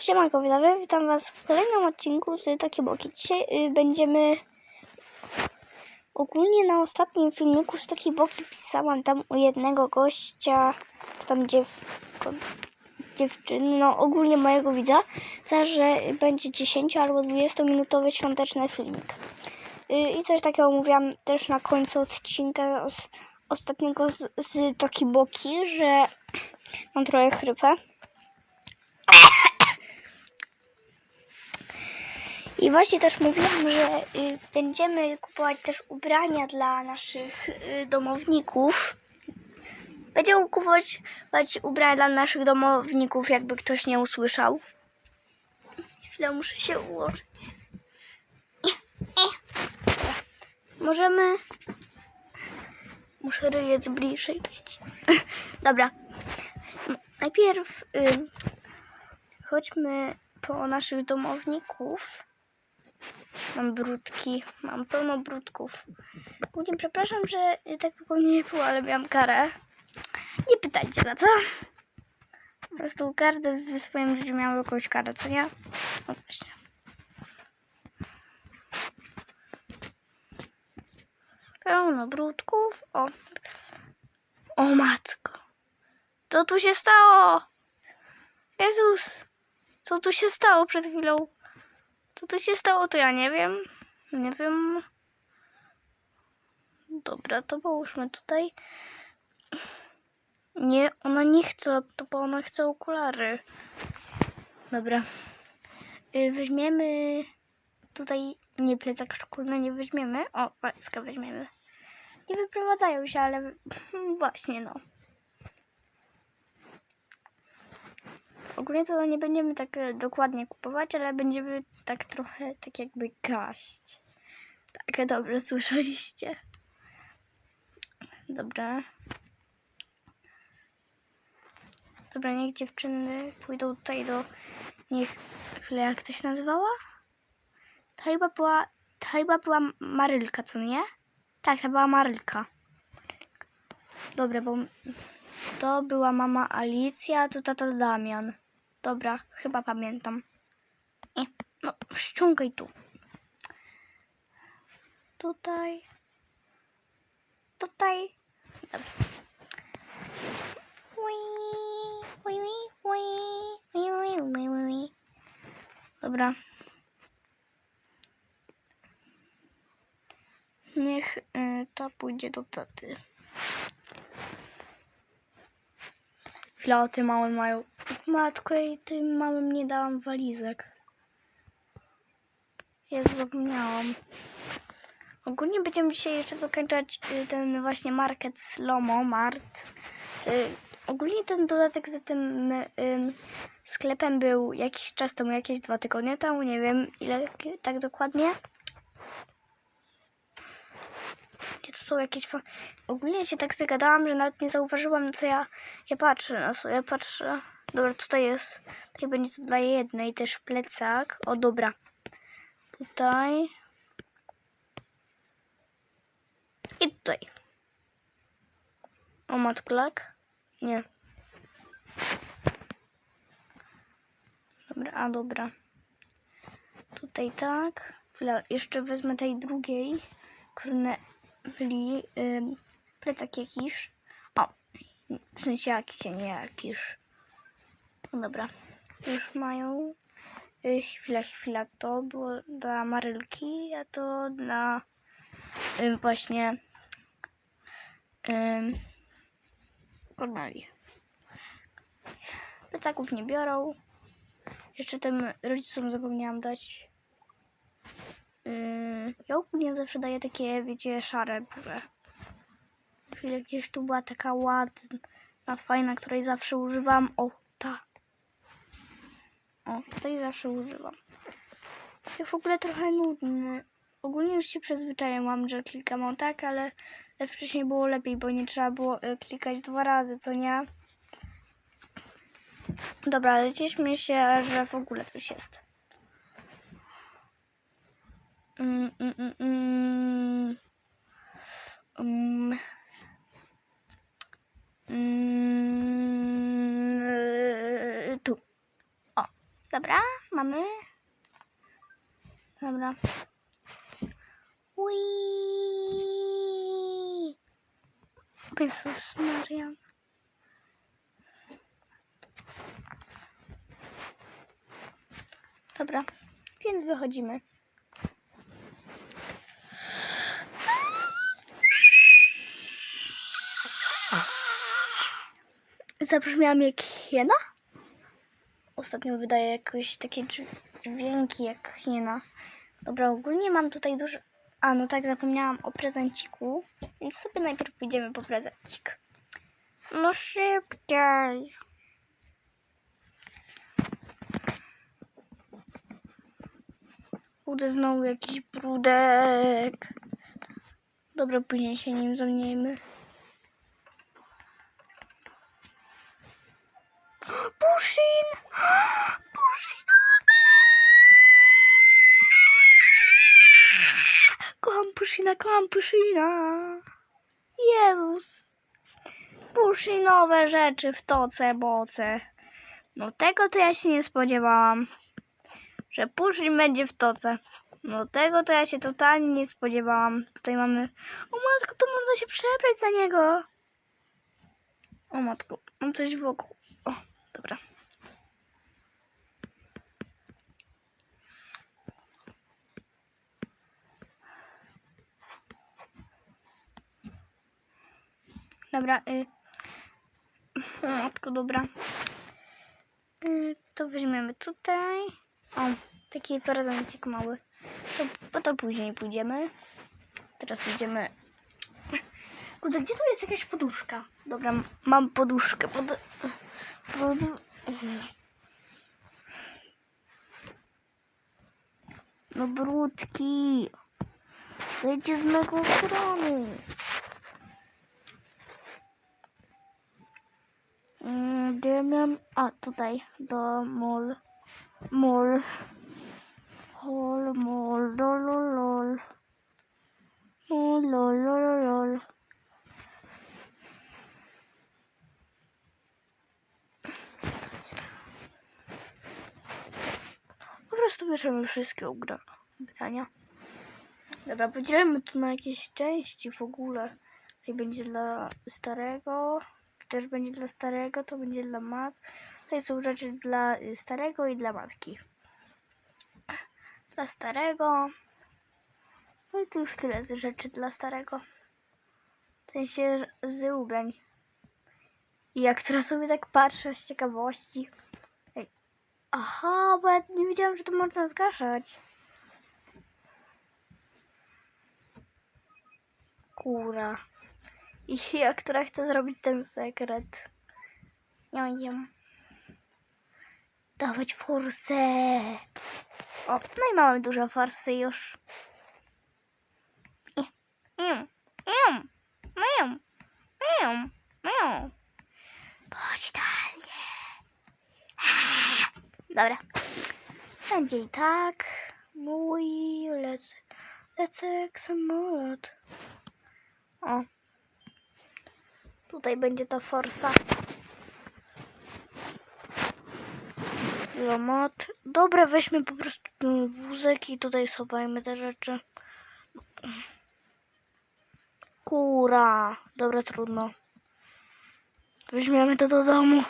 Siemanko, widzowie, witam Was w kolejnym odcinku z Takie Boki. Dzisiaj y, będziemy... Ogólnie na ostatnim filmiku z Takie Boki pisałam tam u jednego gościa, tam dziew... dziewczyny, no ogólnie mojego widza, za że będzie 10 albo 20 minutowy świąteczny filmik. Y, I coś takiego mówiłam też na końcu odcinka os, ostatniego z, z Boki, że mam trochę chrypę. I właśnie też mówiłam, że y, będziemy kupować też ubrania dla naszych y, domowników. Będziemy kupować ubrania dla naszych domowników, jakby ktoś nie usłyszał. Chwilę muszę się ułożyć. Możemy. Muszę ryjec bliżej mieć. Dobra. Najpierw y, chodźmy po naszych domowników. Mam brudki, mam pełno brudków. Głównie przepraszam, że tak mnie nie było, ale miałam karę. Nie pytajcie za co. Po prostu każdy w swoim życiu miał jakąś karę, co nie? No właśnie. Pełno brudków. O. O matko. Co tu się stało? Jezus. Co tu się stało przed chwilą? Co tu się stało, to ja nie wiem. Nie wiem. Dobra, to połóżmy tutaj. Nie, ona nie chce laptopa, ona chce okulary. Dobra. Y, Weźmiemy tutaj, nie plecak szkolny nie weźmiemy. O, walizkę weźmiemy. Nie wyprowadzają się, ale właśnie no. Ogólnie to nie będziemy tak e, dokładnie kupować, ale będziemy tak trochę tak jakby kraść. Tak, dobrze słyszeliście. Dobra. Dobra, niech dziewczyny pójdą tutaj do... Niech... Chwilę, jak to się nazywała? To chyba była... To chyba była Marylka, co nie? Tak, to była Marylka. Dobra, bo to była mama Alicja, to tata Damian. Dobra, chyba pamiętam. Nie, no ściągaj tu. Tutaj. Tutaj. Dobra. Dobra. Niech y, ta pójdzie do taty. Flaty małe mają Matko, jej tym małym nie dałam walizek. Jezu, zapomniałam. Ogólnie będziemy dzisiaj jeszcze dokończać y, ten właśnie market Slomo Mart. Y, Ogólnie ten dodatek za tym y, sklepem był jakiś czas temu, jakieś dwa tygodnie temu, nie wiem ile tak dokładnie. Nie, to są jakieś... Ogólnie się tak zagadałam, że nawet nie zauważyłam, co ja, ja patrzę, na co ja patrzę. Dobra, tutaj jest... Tutaj będzie to dla jednej też plecak. O, dobra. Tutaj. I tutaj. O, matklak. Nie. Dobra, a dobra. Tutaj tak. Chwila, jeszcze wezmę tej drugiej. Korneli. Ym, plecak jakiś. O, w sensie jakiś, nie jakiś. No dobra. Już mają. Y, chwila, chwila. To było dla Marylki, a to dla ym, właśnie ym, Korneli. Plecaków nie biorą. Jeszcze tym rodzicom zapomniałam dać. Yy, ja ogólnie zawsze daję takie, wiecie, szare burze. Chwilę gdzieś tu była taka ładna, fajna, której zawsze używam. O, ta. O, tej zawsze używam. Tak w ogóle trochę nudny. Ogólnie już się przyzwyczaiłam, że klikam o tak, ale wcześniej było lepiej, bo nie trzeba było y, klikać dwa razy, co nie? Dobra, ale cieszmy się, że w ogóle coś jest. Mm, mm, mm, mm. Mm. Mm. Dobra, mamy. Dobra. Ui. Jezus Maria. Dobra, więc wychodzimy. Zabrzmiałam jak hiena? Ostatnio wydaje jakoś takie dź- dźwięki jak hiena. Dobra, ogólnie mam tutaj dużo... A, no tak, zapomniałam o prezenciku, więc sobie najpierw pójdziemy po prezencik. No szybciej. Kurde, znowu jakiś brudek. Dobra, później się nim zajmiemy. Puszyn! Puszynowe! Kocham Puszyna, kocham Puszyna. Jezus. Puszynowe rzeczy w toce boce. No tego to ja się nie spodziewałam. Że Puszyn będzie w toce. No tego to ja się totalnie nie spodziewałam. Tutaj mamy... O matko, to można się przebrać za niego. O matko, mam coś wokół. Dobra. Dobra, y... Matko, dobra. Y, to weźmiemy tutaj. O, taki prezencik mały. To, po to później pójdziemy. Teraz idziemy... Kurde, gdzie tu jest jakaś poduszka? Dobra, mam poduszkę. Pod... No brudki. Dajcie z mego strony. Mm, Gdzie ja miałam... A, tutaj. Do mol. Mol. Hol, mol, lol, lol, lol. Lol, lol, lol, lol, lol. Po prostu bierzemy wszystkie ubrania. Dobra, podzielimy to na jakieś części w ogóle. Tutaj będzie dla starego, też będzie dla starego, to będzie dla mat. Tutaj są rzeczy dla y, starego i dla matki. Dla starego. No i tu już tyle z rzeczy dla starego. W sensie z ubrań. I jak teraz sobie tak patrzę z ciekawości. Aha, bo ja nie wiedziałam, że to można zgaszać. Kura. I ja, która chce zrobić ten sekret. Nie wiem. Dawać forsę. O, no i mamy dużo forsy już. Ium, ium, ium, ium, ium. Chodź dalej. Dobra. Będzie i tak. Mój lec, lecek samolot. O. Tutaj będzie ta forsa. Lomat. Dobra, weźmy po prostu wózek i tutaj schowajmy te rzeczy. Kura. Dobra, trudno. Weźmiemy to do domu.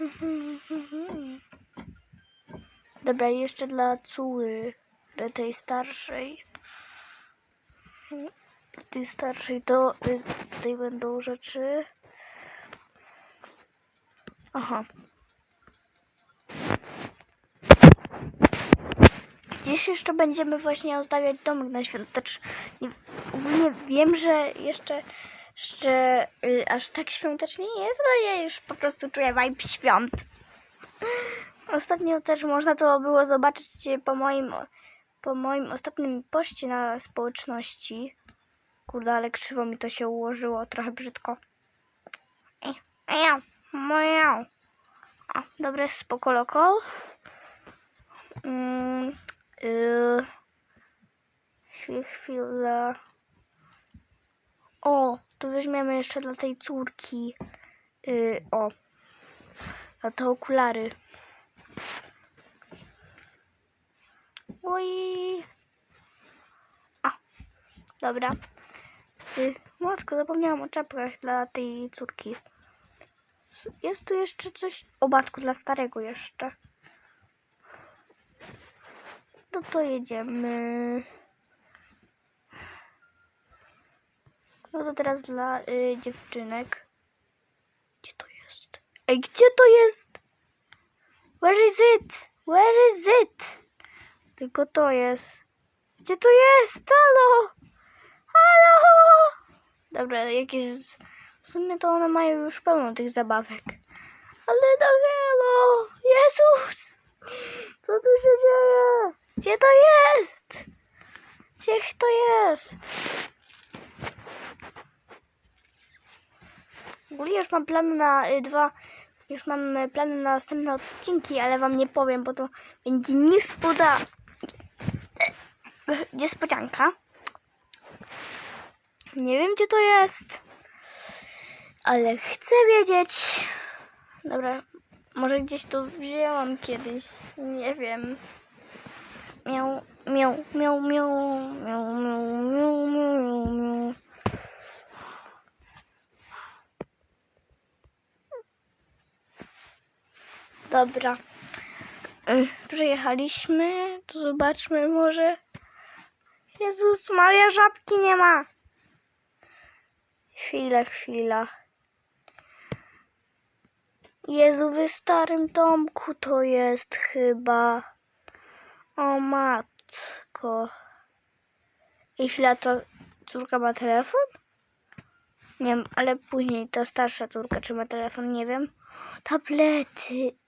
Dobra, jeszcze dla córy, tej starszej. Tej starszej to y, tutaj będą rzeczy. Aha. Dziś jeszcze będziemy właśnie ozdabiać domek na świąteczny. Nie- wiem, że jeszcze, jeszcze y, aż tak świątecznie nie jest, ale ja już po prostu czuję vibe świąt. Ostatnio też można to było zobaczyć po moim, po moim ostatnim poście na społeczności. Kurde, ale krzywo mi to się ułożyło, trochę brzydko. Ej, moja. O, dobre, spoko loko. Mm, y, chwil, chwilę. O, to weźmiemy jeszcze dla tej córki. Yy, o. Na te okulary. No Oj. A. Dobra. Yy, matko, zapomniałam o czapkach dla tej córki. Jest tu jeszcze coś. O matku, dla starego jeszcze. No to jedziemy. No to teraz dla y, dziewczynek. Gdzie to jest? Ej, gdzie to jest? Where is it? Where is it? Tylko to jest. Gdzie to jest? Halo! Halo! Dobra, jakieś... z- W sumie to one mają już pełno tych zabawek. Ale no hello! Jezus! Co tu się dzieje? Gdzie to jest? Gdzie to jest? Ogólnie już mam plany na y, dwa... Już mam y, plany na następne odcinki, ale wam nie powiem, bo to będzie niespoda... Niespodzianka. Nie wiem, gdzie to jest, ale chcę wiedzieć. Dobra, może gdzieś to wzięłam kiedyś. Nie wiem. Miał, miał, miał, miał, miał, miał, miał, miał, miał. Dobra. Przyjechaliśmy, to zobaczmy może. Jezus Maria, żabki nie ma. Chwila, chwila. Jezu, w starym domku to jest chyba. O matko. I chwila, ta córka ma telefon? Nie wiem, ale później ta starsza córka, czy ma telefon, nie wiem. Tablety.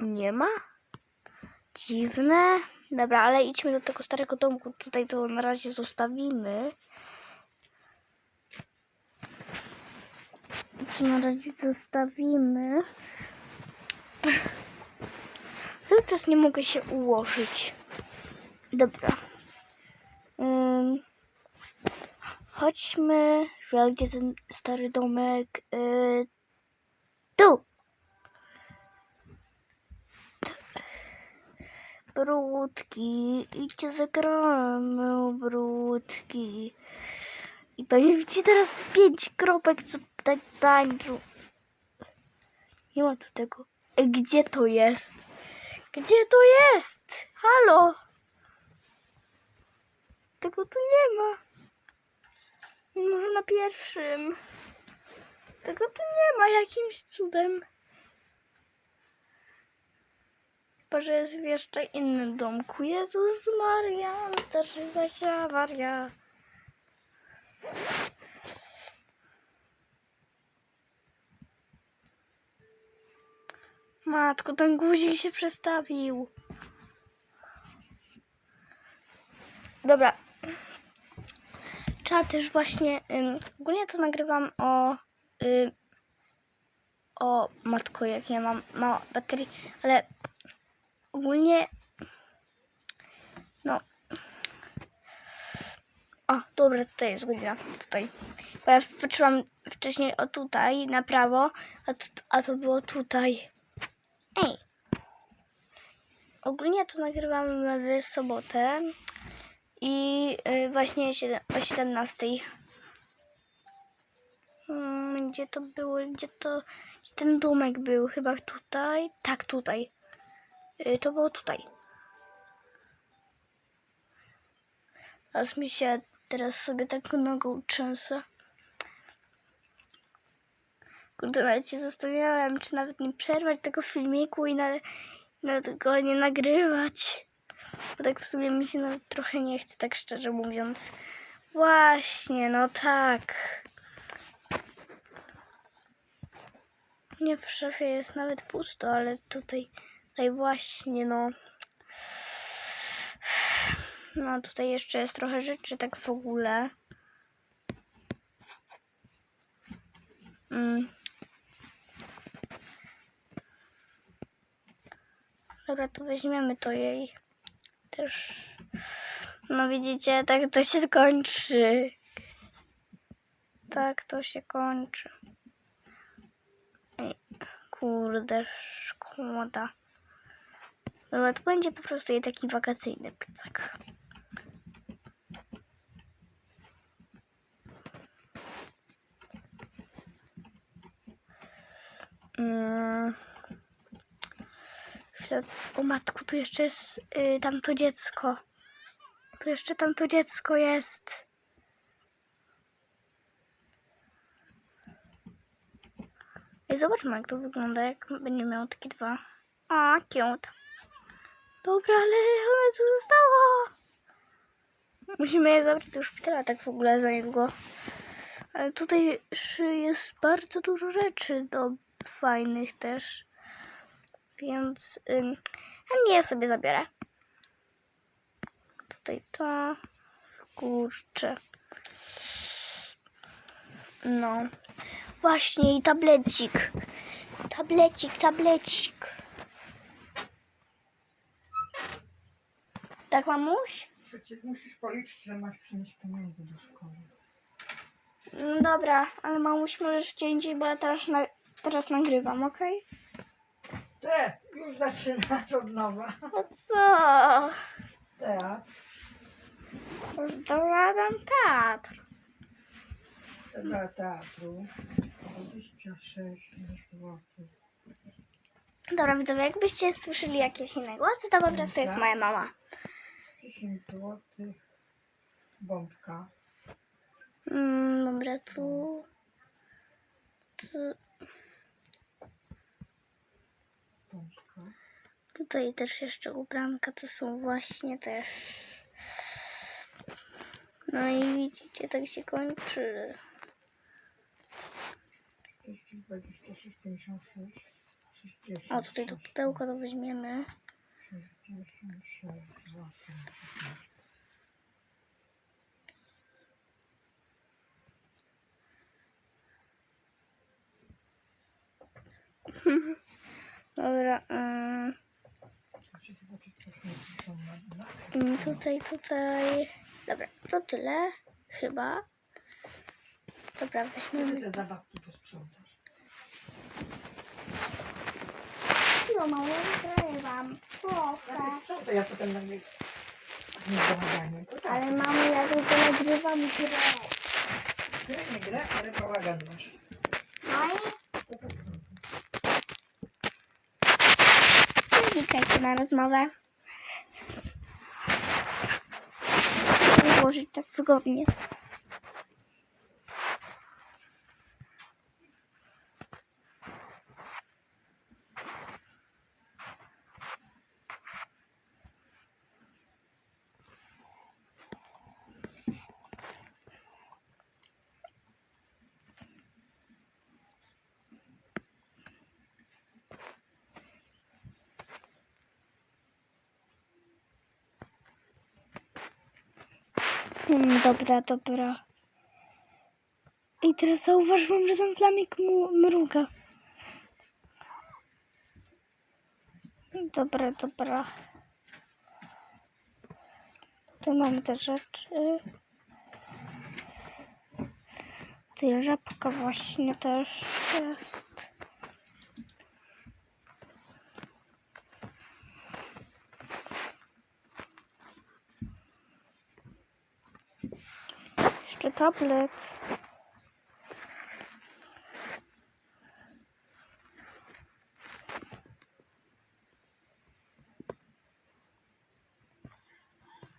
Nie ma? Dziwne. Dobra, ale idźmy do tego starego domku. Tutaj to na razie zostawimy. To na razie zostawimy. Cały czas nie mogę się ułożyć. Dobra. Ym, chodźmy. Gdzie ten stary domek? Yy, tu. Brudki. Idźcie zagramy brudki. I pewnie widzicie teraz te pięć kropek, co tak tańczą. Nie ma tu tego. Ej, gdzie to jest? Gdzie to jest? Halo? Tego tu nie ma. Może na pierwszym. Tego tu nie ma jakimś cudem. Chyba, że jest w jeszcze innym domku. Jezus Maria, zdarzyła się awaria. Matko, ten guzik się przestawił. Dobra. Trzeba też właśnie. Ym, ogólnie to nagrywam o. Y, o matko, jak ja mam mało baterii, ale ogólnie. No. O, dobra, tutaj jest godzina. Tutaj. Bo ja patrzyłam wcześniej o tutaj, na prawo, a to, a to było tutaj. Ej. Ogólnie to nagrywam w sobotę i y, właśnie o 17. Hmm, gdzie to było? Gdzie to? Ten domek był? Chyba tutaj? Tak, tutaj. Y, to było tutaj. Teraz mi się, teraz sobie tak nogą trzęsę. Kurde, nawet się zastanawiałem, czy nawet nie przerwać tego filmiku i na, na tego nie nagrywać. Bo tak w sumie mi się nawet trochę nie chce, tak szczerze mówiąc. Właśnie, no tak. Nie w szafie jest nawet pusto, ale tutaj, tutaj właśnie, no. No tutaj jeszcze jest trochę rzeczy, tak w ogóle. Mm. Dobra, to weźmiemy to jej też. No widzicie, tak to się kończy. Tak to się kończy. Kurde, szkoda. Dobra, to będzie po prostu taki wakacyjny plecak. Mm. O matku, tu jeszcze jest y, tamto dziecko. Tu jeszcze tamto dziecko jest. Ej, zobaczmy jak to wygląda, jak będzie miał takie dwa. A, cute. Dobra, ale one tu zostało. Musimy je zabrać do szpitala tak w ogóle za niedługo. Ale tutaj jest bardzo dużo rzeczy do fajnych też. Więc ym, nie sobie zabiorę. Tutaj to. Kurczę. No. Właśnie i tablecik. Tablecik, tablecik. Tak, mamuś? Przecież musisz policzyć, ile masz przynieść pieniędzy do szkoły. Mm, Dobra, ale mamuś możesz gdzie indziej, bo ja teraz, na, teraz nagrywam, okej? Te, już zaczynasz od nowa. No co? Teatr, Doradam teatr. dla teatru. 26 zł. Dobra, widzowie, jakbyście słyszeli jakieś inne głosy, to po prostu jest moja mama. 10 zł. Bombka. Mm, dobra, tu... tu... Bombka. Tutaj też jeszcze ubranka, to są właśnie też... No i widzicie, tak się kończy. 30, 26, 56. 60. O, tutaj to pudełko to weźmiemy. 66 zł. Dobra, mm, tutaj, tutaj... Dobra, to tyle, chyba. Dobra, weźmiemy... te zabawki posprzątasz? No, mało nagrywam, Ja trochę. nie sprzątaj, ja potem bałaganiu. To tak. Ale mamy, ja tylko nagrywam grę. Grę, nie grę, ale bałagan masz. No i klikajcie na rozmowę. Ułożyć tak wygodnie. Mm, dobra, dobra. I teraz zauważyłam, że ten flamik mu mruga. Dobra, dobra. Tu mamy te rzeczy. Tutaj żabka właśnie też jest. Jeszcze tablet.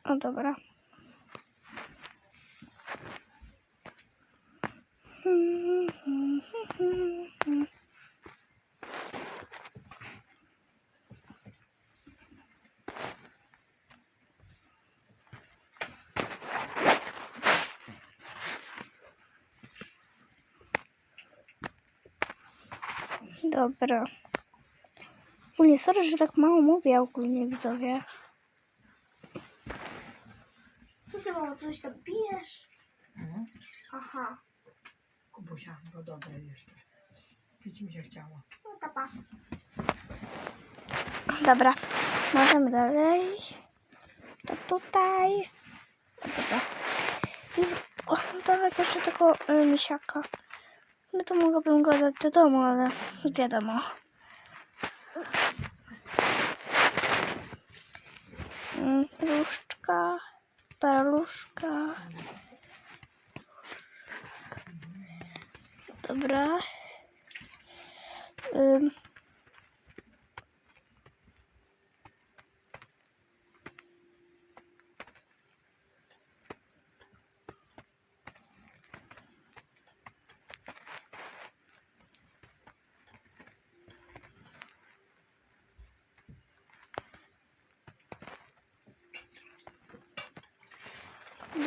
O dobra. Dobra. Ogólnie sorry, że tak mało mówię ogólnie widzowie. Co ty mało coś tam pijesz? Mhm. Aha, Kubusia, bo dobre jeszcze. Pić mi się chciało. no to pa. Dobra, możemy dalej. To tutaj. Dobra. Już, o, tak, jeszcze tylko y, misiaka. No to mogłabym go dać do domu, ale wiadomo. Mm, różdżka, paluszka. Dobra.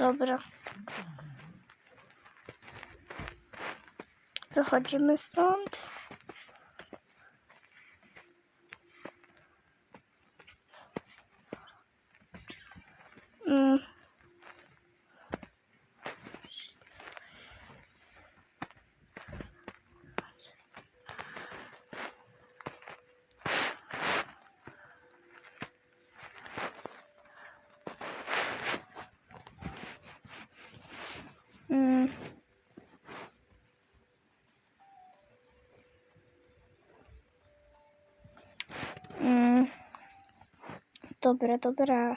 Dobra. Wychodzimy stąd. Dobra, dobra.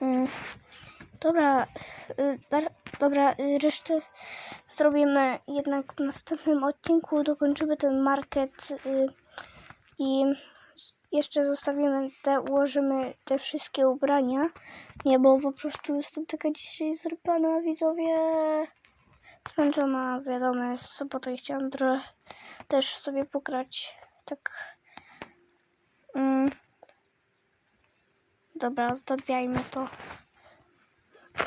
Mm. Dobra, y, dobra, y, resztę zrobimy jednak w następnym odcinku. Dokończymy ten market y, i jeszcze zostawimy te, ułożymy te wszystkie ubrania. Nie, bo po prostu jestem taka dzisiaj zrypana, widzowie. Zmęczona, wiadomo, jest sobota i chciałam też sobie pograć. Tak. Mm. Dobra, zdobiajmy to.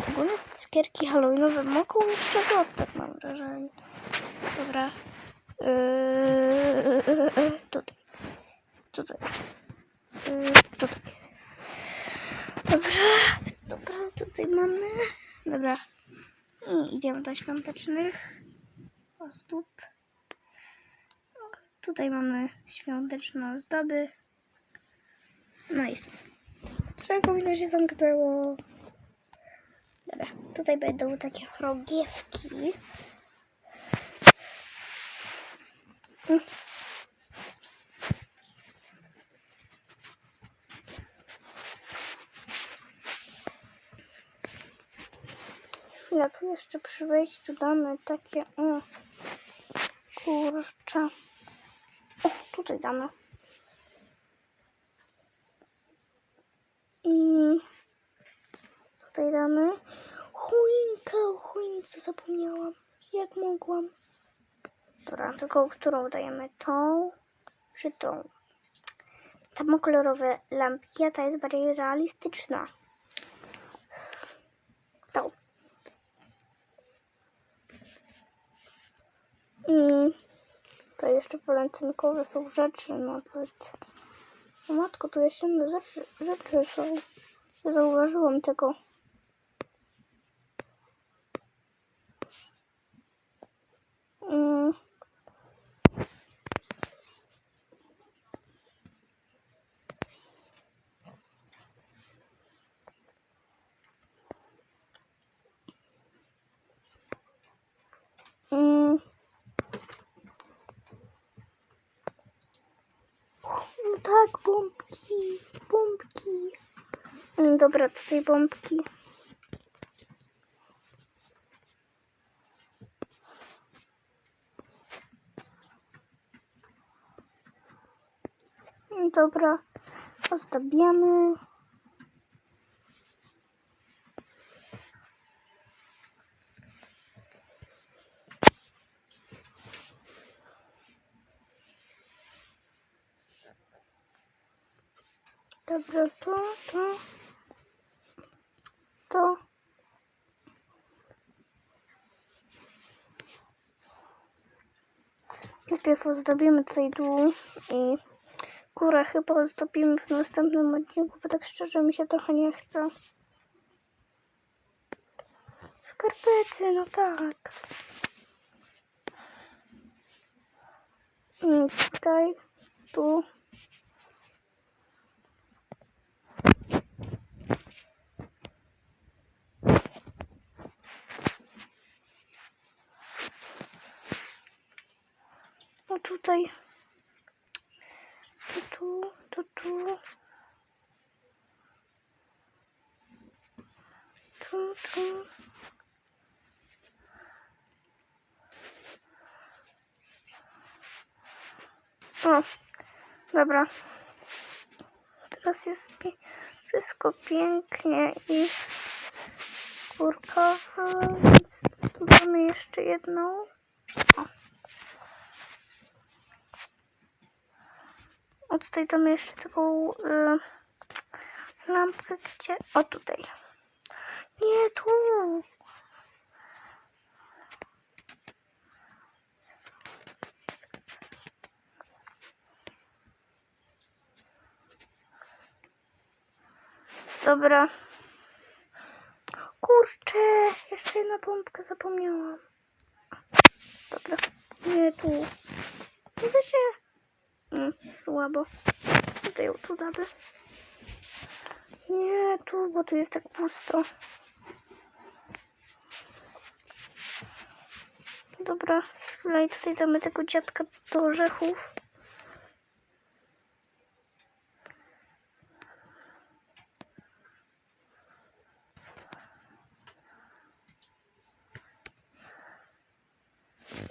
Ogólnie cukierki halloweenowe mogą jeszcze zostać, mam wrażenie. Dobra. Yy, tutaj. Tutaj. Yy, tutaj. Dobra. Dobra, tutaj mamy. Dobra. I idziemy do świątecznych ozdób. Tutaj mamy świąteczne ozdoby. Nice. Czego mi to się zamknęło? Dobra, tutaj będą takie chorągiewki. Mm. Chwila, tu jeszcze przy wejściu damy takie... O, kurczę. O, tutaj damy. I tutaj damy. Choinkę, o zapomniałam. Jak mogłam. Dobra, tylko którą dajemy? Tą czy tą? Ta ma kolorowe lampki, a ta jest bardziej realistyczna. Tą. Mm, to jeszcze walentynkowe są rzeczy nawet. O matko, tu jeszcze inne rzeczy, rzeczy są. Nie zauważyłam tego. Mm. Mm. No tak, bombki, bombki. Mm, Dobra, tutaj bombki. Mm, Dobra, ozdabiamy. Dobrze, to, to, to. Najpierw ozdobimy tutaj dół i górę chyba ozdobimy w następnym odcinku, bo tak szczerze mi się trochę nie chce. Skarpety, no tak. I tutaj, tu. No tutaj. To tu, to tu. tum. O, dobra. Teraz jest pi- wszystko pięknie i kurkowo, więc tu mamy jeszcze jedną. O tutaj mamy jeszcze taką y, lampkę, gdzie... O tutaj. Nie, tu. Dobra. Kurczę, jeszcze jedna pompka zapomniałam. Dobra, nie tu. Nie da się. Mm, słabo. Tutaj ją tu damy. Nie tu, bo tu jest tak pusto. Dobra, chwila i tutaj damy tego dziadka do orzechów.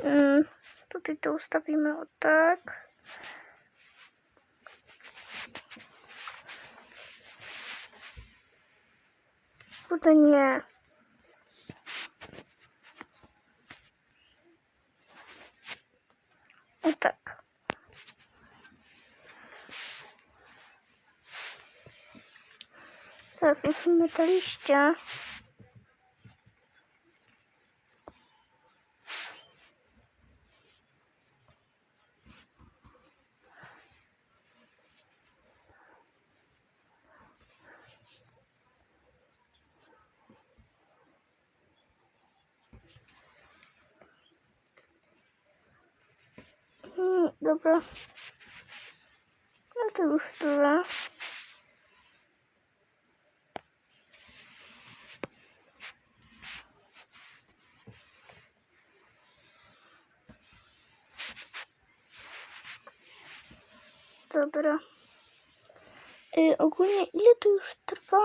Mm, tutaj to ustawimy o tak. Kurde nie. O tak. Teraz musimy te liście. Mm, dobra. No to już tyle. Dobra. Y, ogólnie ile to już trwa?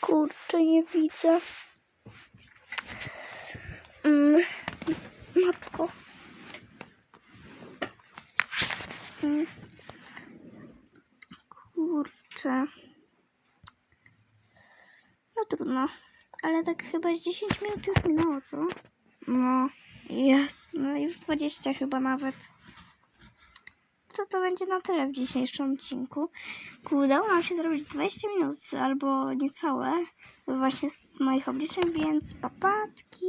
Kurczę, nie widzę. Mm, matko. Mm. Kurczę. No trudno. Ale tak chyba z 10 minut już minęło, co? No, jest. No już 20 chyba nawet. To to będzie na tyle w dzisiejszym odcinku. Udało nam się zrobić 20 minut albo niecałe właśnie z, moich obliczeń, więc papatki.